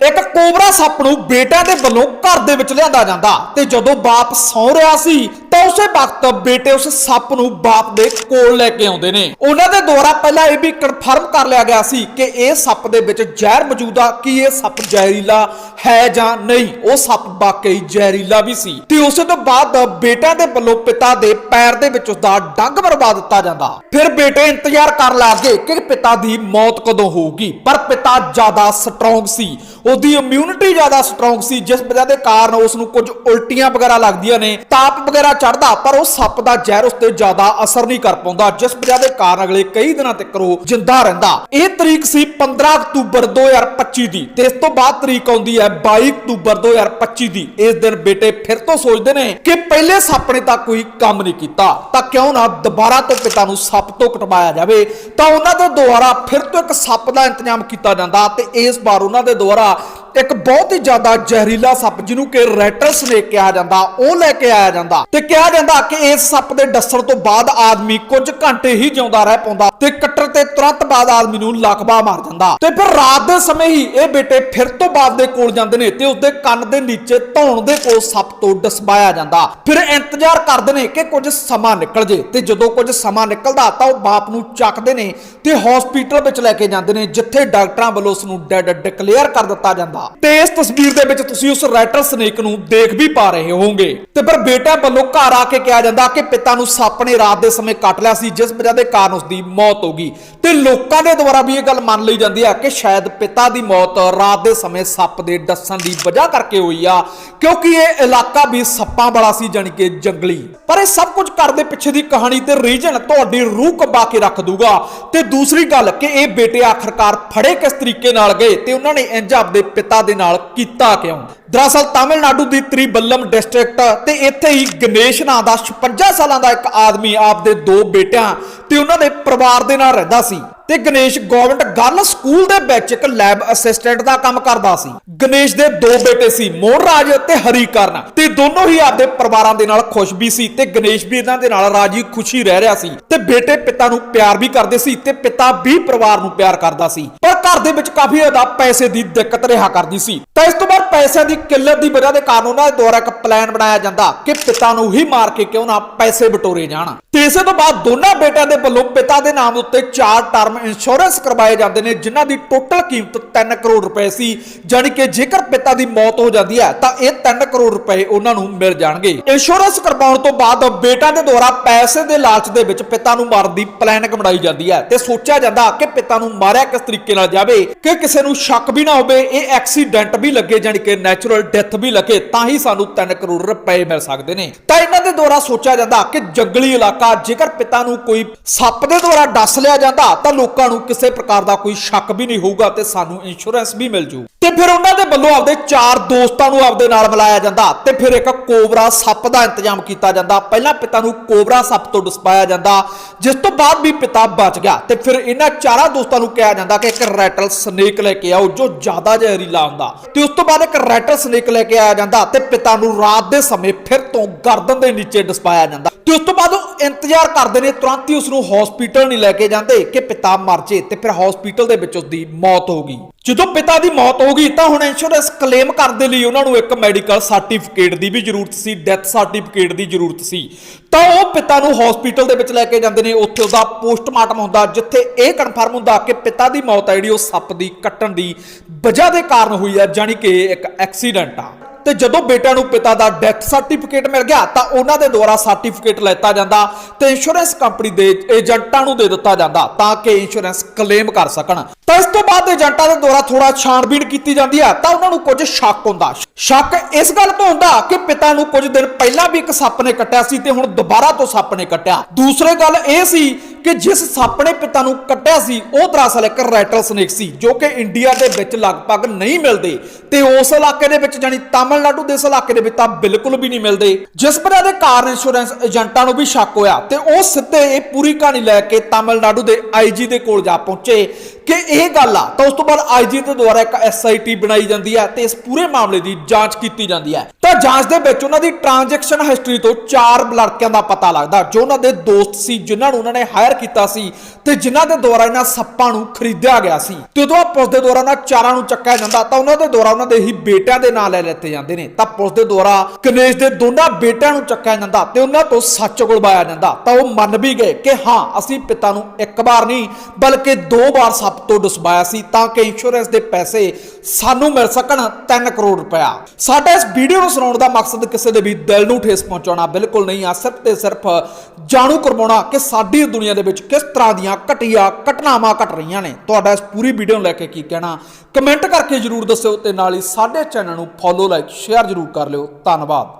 ਇੱਕ ਕੋਬਰਾ ਸੱਪ ਨੂੰ ਬੇਟਿਆਂ ਦੇ ਵੱਲੋਂ ਘਰ ਦੇ ਵਿੱਚ ਲਿਆਂਦਾ ਜਾਂਦਾ ਤੇ ਜਦੋਂ ਬਾਪ ਸੌਂ ਰਿਹਾ ਸੀ ਤਾਂ ਉਸੇ ਵਕਤ ਬੇਟੇ ਉਸ ਸੱਪ ਨੂੰ ਬਾਪ ਦੇ ਕੋਲ ਲੈ ਕੇ ਆਉਂਦੇ ਨੇ। ਉਹਨਾਂ ਦੇ ਦੁਆਰਾ ਪਹਿਲਾਂ ਇਹ ਵੀ ਕਨਫਰਮ ਕਰ ਲਿਆ ਗਿਆ ਸੀ ਕਿ ਇਹ ਸੱਪ ਦੇ ਵਿੱਚ ਜ਼ਹਿਰ ਮੌਜੂਦ ਆ, ਕਿ ਇਹ ਸੱਪ ਜ਼ਹਿਰੀਲਾ ਹੈ ਜਾਂ ਨਹੀਂ। ਉਹ ਸੱਪ ਵਾਕਈ ਜ਼ਹਿਰੀਲਾ ਵੀ ਸੀ। ਤੇ ਉਸੇ ਤੋਂ ਬਾਅਦ ਬੇਟਿਆਂ ਦੇ ਵੱਲੋਂ ਪਿਤਾ ਦੇ ਪੈਰ ਦੇ ਵਿੱਚ ਉਸਦਾ ਡੰਗ ਮਰਵਾ ਦਿੱਤਾ ਜਾਂਦਾ। ਫਿਰ ਬੇਟੇ ਇੰਤਜ਼ਾਰ ਕਰ ਲੱਗੇ ਕਿ ਪਿਤਾ ਦੀ ਮੌਤ ਕਦੋਂ ਹੋਊਗੀ। ਪਰ ਪਿਤਾ ਜ਼ਿਆਦਾ ਸਟਰੋਂਗ ਸੀ। ਉਹਦੀ ਇਮਿਊਨਿਟੀ ਜ਼ਿਆਦਾ ਸਟਰੋਂਗ ਸੀ, ਜਿਸ ਵਜ੍ਹਾ ਦੇ ਕਾਰਨ ਉਸ ਨੂੰ ਕੁਝ ਉਲਟੀਆਂ ਵਗੈਰਾ ਲੱਗਦੀਆਂ ਨੇ, ਤਾਪ ਵਗੈਰਾ ਚੜਦਾ, ਪਰ ਉਹ ਸੱਪ ਦਾ ਜ਼ਹਿਰ ਉਸ ਤੇ ਜ਼ਿਆਦਾ ਅਸਰ ਨਹੀਂ ਕਰ ਪਾਉਂਦਾ, ਜਿਸ ਵਜ੍ਹਾ ਦੇ ਕਾਰਨ ਅਗਲੇ ਕਈ ਦਿਨਾਂ ਤੱਕ ਉਹ ਜਿੰਦਾ ਰਹਿੰਦਾ। ਇਹ ਤਰੀਕ ਸੀ 15 ਅਕਤੂਬਰ 2025 ਦੀ ਤੇ ਇਸ ਤੋਂ ਬਾਅਦ ਤਰੀਕ ਆਉਂਦੀ ਹੈ 22 ਅਕਤੂਬਰ 2025 ਦੀ। ਇਸ ਦਿਨ ਬੇਟੇ ਫਿਰ ਤੋਂ ਸੋਚਦੇ ਨੇ ਕਿ ਪਹਿਲੇ ਸੱਪ ਨੇ ਤਾਂ ਕੋਈ ਕੰਮ ਨਹੀਂ ਕੀਤਾ। ਤਾਂ ਕਿਉਂ ਨਾ ਦੁਬਾਰਾ ਤੋਂ ਪਿਤਾ ਨੂੰ ਸੱਪ ਤੋਂ ਕਟਵਾਇਆ ਜਾਵੇ। ਤਾਂ ਉਹਨਾਂ ਦੇ ਦੁਆਰਾ ਫਿਰ ਤੋਂ ਇੱਕ ਸੱਪ ਦਾ ਇੰਤਜ਼ਾਮ ਕੀਤਾ ਜਾਂਦਾ ਤੇ ਇਸ ਵਾਰ ਉਹਨਾਂ ਦੇ ਦੁਆਰਾ ਇੱਕ ਬਹੁਤ ਹੀ ਜ਼ਿਆਦਾ ਜ਼ਹਿਰੀਲਾ ਸੱਪ ਜਿਹਨੂੰ ਕਿ ਰੈਟਲ ਸਨੇਕ ਕਿਹਾ ਜਾਂਦਾ, ਉਹ ਲੈ ਕੇ ਆਇਆ ਜਾਂਦਾ ਤੇ ਕਿਹਾ ਜਾਂਦਾ ਕਿ ਇਸ ਸੱਪ ਦੇ ਡੱਸਣ ਤੋਂ ਬਾਅਦ ਆਦਮੀ ਕੁਝ ਘੰਟੇ ਹੀ ਜਿਉਂਦਾ ਰਹਿ ਪਾਉਂਦਾ ਤੇ ਕੱਟਣ ਤੇ ਤੁਰੰਤ ਬਾਅਦ ਆਦਮੀ ਨੂੰ ਲਕਵਾ ਮਾਰ ਜਾਂਦਾ ਤੇ ਫਿਰ ਰਾਤ ਦੇ ਸਮੇਂ ਹੀ ਇਹ ਬੇਟੇ ਫਿਰ ਤੋਂ ਬਾਪ ਦੇ ਕੋਲ ਜਾਂਦੇ ਨੇ ਤੇ ਉਸਦੇ ਕੰਨ ਦੇ ਨੀਚੇ ਧੌਣ ਦੇ ਕੋਲ ਸੱਪ ਤੋਂ ਡਸਵਾਇਆ ਜਾਂਦਾ। ਫਿਰ ਇੰਤਜ਼ਾਰ ਕਰਦੇ ਨੇ ਕਿ ਕੁਝ ਸਮਾਂ ਨਿਕਲ ਜੇ ਤੇ ਜਦੋਂ ਕੁਝ ਸਮਾਂ ਨਿਕਲਦਾ ਤਾਂ ਉਹ ਬਾਪ ਨੂੰ ਚੱਕਦੇ ਨੇ ਤੇ ਹਸਪੀਟਲ ਵਿੱਚ ਲੈ ਕੇ ਜਾਂਦੇ ਨੇ, ਜਿੱਥੇ ਡਾਕਟਰਾਂ ਵੱਲੋਂ ਉਸ ਨੂੰ ਡੈਡ ਡਿਕਲੇਅਰ ਕਰ ਦਿੱਤਾ ਜਾਂਦਾ। ਤੇ ਇਸ ਤਸਵੀਰ ਦੇ ਵਿੱਚ ਤੁਸੀਂ ਉਸ ਰੈਟਲ ਸਨੇਕ ਨੂੰ ਦੇਖ ਵੀ ਪਾ ਰਹੇ ਹੋਵੋਗੇ। ਤੇ ਫਿਰ ਬੇਟਾ ਵੱਲੋਂ ਘਰ ਆ ਕੇ ਕਿਹਾ ਜਾਂਦਾ ਕਿ ਪਿਤਾ ਨੂੰ ਸੱਪ ਨੇ ਰਾਤ ਦੇ ਸਮੇਂ ਕੱਟ ਲਿਆ ਸੀ, ਜਿਸ ਵਜ੍ਹਾ ਦੇ ਕਾਰਨ ਉਸ ਦੀ ਮੌਤ ਹੋ ਗਈ। ਤੇ ਲੋਕਾਂ ਦੇ ਦੁਆਰਾ ਵੀ ਇਹ ਗੱਲ ਮੰਨ ਲਈ ਜਾਂਦੀ ਹੈ ਕਿ ਸ਼ਾਇਦ ਪਿਤਾ ਦੀ ਮੌਤ ਰਾਤ ਦੇ ਸਮੇਂ ਸੱਪ ਦੇ ਡੱਸਣ ਦੀ ਵਜ੍ਹਾ ਕਰਕੇ ਹੋਈ ਆ, ਕਿਉਂਕਿ ਇਹ ਇਲਾਕਾ ਵੀ ਸੱਪਾਂ ਵਾਲਾ ਸੀ, ਜਾਣੀ ਕਿ ਜੰਗਲੀ। ਪਰ ਇਹ ਸਭ ਕੁਝ ਦੇ ਪਿੱਛੇ ਦੀ ਕਹਾਣੀ ਤੇ ਰੀਜਨ ਤੁਹਾਡੀ ਰੂਹ ਕੰਬਾ ਕੇ ਰੱਖ ਦੂਗਾ। ਤੇ ਦੂਸਰੀ ਗੱਲ ਕਿ ਇਹ ਬੇਟੇ ਆਖਰਕਾਰ ਫੜੇ ਕਿਸ ਤਰੀਕੇ ਨਾਲ ਗਏ, ਤੇ ਉਹਨਾਂ ਨੇ ਇੰਜ ਆਪਦੇ ਪਿਤਾ ਦੇ ਨਾਲ ਕੀਤਾ ਕਿਉਂ? ਦਰਅਸਲ ਤਾਮਿਲਨਾਡੂ ਦੀ ਤ੍ਰਿਬੱਲਮ ਡਿਸਟ੍ਰਿਕਟ ਤੇ ਇੱਥੇ ਹੀ ਗਣੇਸ਼ ਨਾਂ ਦਾ 56 ਸਾਲਾਂ ਦਾ ਇੱਕ ਆਦਮੀ, ਆਪਦੇ ਦੋ ਬੇਟਿਆਂ ਤੇ ਉਹਨਾਂ ਦੇ ਪਰਿਵਾਰ ਦੇ ਨਾਲ ਰਹਿੰਦਾ ਸੀ ਤੇ ਗਣੇਸ਼ ਗਵਰਨਮੈਂਟ ਗਰਲ ਸਕੂਲ ਦੇ ਵਿੱਚ ਇੱਕ ਲੈਬ ਅਸਿਸਟੈਂਟ ਦਾ ਕੰਮ ਕਰਦਾ ਸੀ। ਗਣੇਸ਼ ਦੇ ਦੋ ਬੇਟੇ ਸੀ ਮੋਹਨ ਰਾਜ ਤੇ ਹਰੀ ਕਰਨ ਤੇ ਦੋਨੋਂ ਹੀ ਆਪਦੇ ਪਰਿਵਾਰਾਂ ਦੇ ਨਾਲ ਖੁਸ਼ ਵੀ ਸੀ ਤੇ ਗਣੇਸ਼ ਵੀ ਇਹਨਾਂ ਦੇ ਨਾਲ ਰਾਜੀ ਖੁਸ਼ੀ ਰਹਿ ਰਿਹਾ ਸੀ ਤੇ ਬੇਟੇ ਪਿਤਾ ਨੂੰ ਪਿਆਰ ਵੀ ਕਰਦੇ ਸੀ ਤੇ ਪਿਤਾ ਵੀ ਪਰਿਵਾਰ ਨੂੰ ਪਿਆਰ ਕਰਦਾ ਸੀ। ਪਰ ਘਰ ਦੇ ਵਿੱਚ ਕਾਫੀ ਜ਼ਿਆਦਾ ਪੈਸੇ ਦੀ ਦਿੱਕਤ ਰਿਹਾ ਕਰਦੀ ਸੀ। ਤਾਂ ਇਸ ਤੋਂ ਬਾਅਦ ਪੈਸਿਆਂ ਦੀ ਕਿੱਲਤ ਦੀ ਵਜ੍ਹਾ ਦੇ ਕਾਰਨ ਉਹਨਾਂ ਦੇ ਦੁਆਰਾ ਇੱਕ ਪਲਾਨ ਬਣਾਇਆ ਜਾਂਦਾ ਕਿ ਪਿਤਾ ਨੂੰ ਹੀ ਮਾਰ ਕੇ ਕਿਉਂ ਨਾ ਪੈਸੇ ਬਟੋਰੇ ਜਾਣ। ਤੇ ਇਸੇ ਤੋਂ ਬਾਅਦ ਦੋਨਾਂ ਬੇਟਿਆਂ ਦੇ ਵੱਲੋਂ ਪਿਤਾ ਦੇ ਨਾਮ ਉੱਤੇ ਚਾਰ ਟਰਮ ਇੰਸ਼ੋਰੈਂਸ ਕਰਵਾਏ ਜਾਂਦੇ ਨੇ, ਜਿਨ੍ਹਾਂ ਦੀ ਟੋਟਲ ਕੀਮਤ 3 ਕਰੋੜ ਰੁਪਏ ਸੀ। ਜਾਣੀ ਕਿ ਜੇਕਰ ਪਿਤਾ ਦੀ ਮੌਤ ਹੋ ਜਾਂਦੀ ਹੈ, ਤਾਂ ਇਹ 3 ਕਰੋੜ ਰੁਪਏ ਉਹਨਾਂ ਨੂੰ ਮਿਲ ਜਾਣਗੇ। ਇੰਸ਼ੋਰੈਂਸ ਕਰਵਾਉਣ ਤੋਂ ਬਾਅਦ ਬੇਟਾ ਦੇ ਦੁਆਰਾ ਪੈਸੇ ਦੇ ਲਾਲਚ ਦੇ ਵਿੱਚ ਪਿਤਾ ਨੂੰ ਮਾਰਨ ਦੀ ਪਲਾਨਿੰਗ ਬਣਾਈ ਜਾਂਦੀ ਹੈ। ਤੇ ਸੋਚਿਆ ਜਾਂਦਾ ਕਿ ਪਿਤਾ ਨੂੰ ਮਾਰਿਆ ਕਿਸ ਤਰੀਕੇ ਨਾਲ ਜਾਵੇ ਕਿ ਕਿਸੇ ਨੂੰ ਸ਼ੱਕ ਵੀ ਨਾ ਹੋਵੇ, ਇਹ ਐਕਸੀਡੈਂਟ ਵੀ ਲੱਗੇ ਜਾਣੀ ਕਿ ਨੈਚੁਰਲ ਡੈਥ ਵੀ ਲੱਗੇ, ਤਾਂ ਹੀ ਸਾਨੂੰ 3 ਕਰੋੜ ਰੁਪਏ ਮਿਲ ਸਕਦੇ ਨੇ। ਤਾਂ ਇਹਨਾਂ ਦੇ ਦੁਆਰਾ ਸੋਚਿਆ ਜਾਂਦਾ ਕਿ ਜੰਗਲੀ ਇਲਾਕਾ, ਜੇਕਰ ਪਿਤਾ ਨੂੰ ਕੋਈ ਸੱਪ ਦੇ ਦੁਆਰਾ ਡਸ ਲਿਆ ਜਾਂਦਾ, ਤਾਂ ਲੋਕਾਂ ਨੂੰ ਕਿਸੇ ਪ੍ਰਕਾਰ ਦਾ ਕੋਈ ਸ਼ੱਕ ਵੀ ਨਹੀਂ ਹੋਊਗਾ ਤੇ ਸਾਨੂੰ ਇੰਸ਼ੋਰੈਂਸ ਵੀ ਮਿਲ ਜੂ। ਤੇ ਫਿਰ ਉਹਨਾਂ ਦੇ ਵੱਲੋਂ ਆਪਦੇ ਚਾਰ ਦੋਸਤਾਂ ਨੂੰ ਆਪਦੇ ਨਾਲ ਮਿਲਾਇਆ ਜਾਂਦਾ ਤੇ ਫਿਰ ਇੱਕ ਕੋਬਰਾ ਸੱਪ ਦਾ ਇੰਤਜ਼ਾਮ ਕੀਤਾ ਜਾਂਦਾ। ਪਹਿਲਾਂ ਪਿਤਾ ਨੂੰ ਕੋਬਰਾ ਸੱਪ ਤੋਂ ਡਸਪਾਇਆ ਜਾਂਦਾ, ਜਿਸ ਤੋਂ ਬਾਅਦ ਵੀ ਪਿਤਾ ਬਚ ਗਿਆ ਤੇ ਫਿਰ ਇਹਨਾਂ ਚਾਰਾਂ ਦੋਸਤਾਂ ਨੂੰ ਕਿਹਾ ਜਾਂਦਾ ਕਿ ਇੱਕ ਰੈਟਲ ਸਨੇਕ ਲੈ ਕੇ ਆਓ, ਜੋ ਜ਼ਿਆਦਾ ਜ਼ਹਿਰੀਲਾ ਹੁੰਦਾ। ਤੇ ਉਸ ਤੋਂ ਬਾਅਦ ਇੱਕ ਰੈਟਲ ਸਨੇਕ ਲੈ ਕੇ ਆਇਆ ਜਾਂਦਾ ਤੇ ਪਿਤਾ ਨੂੰ ਰਾਤ ਦੇ ਸਮੇਂ ਫਿਰ ਤੋਂ ਗਰਦਨ ਦੇ ਨੀਚੇ ਡਸਪਾਇਆ ਜਾਂਦਾ। ਤੇ ਉਸ ਤੋਂ ਬਾਅਦ ਉਹ ਇੰਤਜ਼ਾਰ ਕਰਦੇ ਨੇ, ਤੁਰੰਤ ਹੀ ਉਸ ਨੂੰ ਹਸਪੀਟਲ ਨਹੀਂ ਲੈ ਕੇ ਜਾਂਦੇ ਕਿ ਪਿਤਾ ਮਰ ਜੇ ਤੇ ਫਿਰ ਹਸਪੀਟਲ ਦੇ ਵਿੱਚ ਉਸ ਦੀ ਮੌਤ ਹੋ ਗਈ। ਜਦੋਂ ਪਿਤਾ ਦੀ ਮੌਤ ਹੋ ਗਈ ਤਾਂ ਹੁਣ ਇੰਸ਼ੋਰੈਂਸ ਕਲੇਮ ਕਰਨ ਦੇ ਲਈ ਉਹਨਾਂ ਨੂੰ ਇੱਕ ਮੈਡੀਕਲ ਸਰਟੀਫਿਕੇਟ ਦੀ ਵੀ ਜ਼ਰੂਰਤ ਸੀ ਡੈਥ ਸਰਟੀਫਿਕੇਟ ਦੀ ਜ਼ਰੂਰਤ ਸੀ। ਤਾਂ ਉਹ ਪਿਤਾ ਨੂੰ ਹਸਪੀਟਲ ਦੇ ਵਿੱਚ ਲੈ ਕੇ ਜਾਂਦੇ ਨੇ। ਉੱਥੇ ਉਹਦਾ ਪੋਸਟਮਾਰਟਮ ਹੁੰਦਾ, ਜਿੱਥੇ ਇਹ ਕਨਫਰਮ ਹੁੰਦਾ ਕਿ ਪਿਤਾ ਦੀ ਮੌਤ ਹੈ ਜਿਹੜੀ ਉਹ ਸੱਪ ਦੀ ਕੱਟਣ ਦੀ ਵਜ੍ਹਾ ਦੇ ਕਾਰਨ ਹੋਈ ਹੈ ਜਾਨੀ ਕਿ ਇੱਕ ਐਕਸੀਡੈਂਟ ਆ। ਤੇ ਜਦੋਂ ਬੇਟਾ ਨੂੰ ਪਿਤਾ ਦਾ ਡੈਥ ਸਰਟੀਫਿਕੇਟ ਮਿਲ ਗਿਆ, ਤਾਂ ਉਹਨਾਂ ਦੇ ਦੁਆਰਾ ਸਰਟੀਫਿਕੇਟ ਲੈਤਾ ਜਾਂਦਾ ਤੇ ਇੰਸ਼ੋਰੈਂਸ ਕੰਪਨੀ ਦੇ ਏਜੰਟਾਂ ਨੂੰ ਦੇ ਦਿੱਤਾ ਜਾਂਦਾ ਤਾਂ ਕਿ ਇੰਸ਼ੋਰੈਂਸ ਕਲੇਮ ਕਰ ਸਕਣ। ਤਾਂ ਇਸ ਤੋਂ ਬਾਅਦ ਏਜੰਟਾਂ ਦੇ ਦੁਆਰਾ ਥੋੜਾ ਛਾਣਬੀਣ ਕੀਤੀ ਜਾਂਦੀ ਹੈ, ਤਾਂ ਉਹਨਾਂ ਨੂੰ ਕੁਝ ਸ਼ੱਕ ਹੁੰਦਾ। ਸ਼ੱਕ ਇਸ ਗੱਲ ਤੋਂ ਹੁੰਦਾ ਕਿ ਪਿਤਾ ਨੂੰ ਕੁਝ ਦਿਨ ਪਹਿਲਾਂ ਵੀ ਇੱਕ ਸੱਪ ਨੇ ਕੱਟਿਆ ਸੀ ਤੇ ਹੁਣ ਦੁਬਾਰਾ ਤੋਂ ਸੱਪ ਨੇ ਕੱਟਿਆ। ਦੂਸਰੇ ਗੱਲ ਇਹ ਸੀ ਕਿ ਜਿਸ ਸੱਪ ਨੇ ਪਿਤਾ ਨੂੰ ਕੱਟਿਆ ਸੀ, ਉਹ ਦਰਅਸਲ ਇੱਕ ਰੈਟਲ ਸਨੇਕ ਸੀ, ਜੋ ਕਿ ਇੰਡੀਆ ਦੇ ਵਿੱਚ ਲਗਭਗ ਨਹੀਂ ਮਿਲਦੇ। ਤੇ ਉਸ ਇਲਾਕੇ ਦੇ ਵਿੱਚ ਜਾਨੀ ਤਾਮਿਲਨਾਡੂ ਦੇ ਇਸ ਇਲਾਕੇ ਦੇ ਵਿੱਚ ਤਾਂ ਬਿਲਕੁਲ ਵੀ ਨਹੀਂ ਮਿਲਦੇ। ਜਿਸ ਵਜ੍ਹਾ ਦੇ ਕਾਰ ਇੰਸ਼ੋਰੈਂਸ ਏਜੰਟਾਂ ਨੂੰ ਵੀ ਸ਼ੱਕ ਹੋਇਆ ਤੇ ਉਹ ਸਿੱਧੇ ਇਹ ਪੂਰੀ ਕਹਾਣੀ ਲੈ ਕੇ ਤਾਮਿਲਨਾਡੂ ਦੇ ਆਈਜੀ ਦੇ ਕੋਲ ਜਾ ਪਹੁੰਚੇ ਕਿ ਇਹ ਗੱਲ ਆ। ਤਾਂ ਉਸ ਤੋਂ ਬਾਅਦ ਆਈਜੀ ਦੇ ਦੁਆਰਾ ਇੱਕ ਐਸਆਈਟੀ ਬਣਾਈ ਜਾਂਦੀ ਹੈ ਤੇ ਇਸ ਪੂਰੇ ਮਾਮਲੇ ਦੀ ਜਾਂਚ ਕੀਤੀ ਜਾਂਦੀ ਹੈ। ਤਾਂ ਜਾਂਚ ਦੇ ਵਿੱਚ ਉਹਨਾਂ ਦੀ ਟ੍ਰਾਂਜੈਕਸ਼ਨ ਹਿਸਟਰੀ ਤੋਂ ਚਾਰ ਲੜਕਿਆਂ ਦਾ ਪਤਾ ਲੱਗਦਾ, ਜੋ ਉਹਨਾਂ ਦੇ ਦੋਸਤ ਸੀ, ਜਿਨ੍ਹਾਂ ਨੂੰ ਉਹਨਾਂ ਨੇ ਹਾਇਰ ਕੀਤਾ ਸੀ ਤੇ ਜਿਨ੍ਹਾਂ ਦੇ ਦੁਆਰਾ ਇਹਨਾਂ ਸੱਪਾਂ ਨੂੰ ਖਰੀਦਿਆ ਗਿਆ ਸੀ। ਤੇ ਉਦੋਂ ਪੁਲਿਸ ਦੇ ਦੁਆਰਾ ਉਹਨਾਂ ਚਾਰਾਂ ਨੂੰ ਚੱਕਿਆ ਜਾਂਦਾ, ਤਾਂ ਉਹਨਾਂ ਦੇ ਦੁਆਰਾ ਉਹਨਾਂ ਦੇ ਹੀ ਬੇਟਿਆਂ ਦੇ ਨਾਂ ਲੈ ਲਿੱਤੇ ਜਾਂਦੇ ਨੇ। ਤਾਂ ਪੁਲਿਸ ਦੇ ਦੁਆਰਾ ਗਣੇਸ਼ ਦੇ ਦੋਨਾਂ ਬੇਟਿਆਂ ਨੂੰ ਚੱਕਿਆ ਜਾਂਦਾ ਤੇ ਉਹਨਾਂ ਤੋਂ ਸੱਚ ਉਗਲਵਾਇਆ ਜਾਂਦਾ। ਤਾਂ ਉਹ ਮੰਨ ਵੀ ਗਏ ਕਿ ਹਾਂ, ਅਸੀਂ ਪਿਤਾ ਨੂੰ ਇੱਕ ਵਾਰ ਨਹੀਂ, ਬਲਕਿ ਦੋ ਵਾਰ ਸੱਪ ਤੋਂ ਡਸਵਾਇਆ ਸੀ, ਤਾਂ ਕਿ ਇੰਸ਼ੋਰੈਂਸ ਦੇ ਪੈਸੇ ਸਾਨੂੰ ਮਿਲ ਸਕਣ 3 ਕਰੋੜ ਰੁਪਇਆ। ਸਾਡਾ ਇਸ ਵੀਡੀਓ ਨੂੰ ਸੁਣਾਉਣ ਦਾ ਮਕਸਦ ਕਿਸੇ ਦੇ ਵੀ ਦਿਲ ਨੂੰ ਠੇਸ ਪਹੁੰਚਾਉਣਾ ਬਿਲਕੁਲ ਨਹੀਂ ਆ। ਸਿਰਫ ਤੇ ਸਿਰਫ ਜਾਣੂ ਕਰਵਾਉਣਾ ਕਿ ਸਾਡੀ ਦੁਨੀਆ ਦੇ ਵਿੱਚ ਕਿਸ ਤਰ੍ਹਾਂ ਦੀਆਂ ਘਟੀਆਂ ਘਟਨਾਵਾਂ ਘਟ ਰਹੀਆਂ ਨੇ। ਤੁਹਾਡਾ ਇਸ ਪੂਰੀ ਵੀਡੀਓ ਨੂੰ ਲੈ ਕੇ ਕੀ ਕਹਿਣਾ? ਕਮੈਂਟ ਕਰਕੇ ਜਰੂਰ ਦੱਸਿਓ ਤੇ ਨਾਲ ਹੀ ਸਾਡੇ ਚੈਨਲ ਨੂੰ ਫੋਲੋ ਲਾਈਕ ਸ਼ੇਅਰ ਜਰੂਰ ਕਰ ਲਿਓ। ਧੰਨਵਾਦ।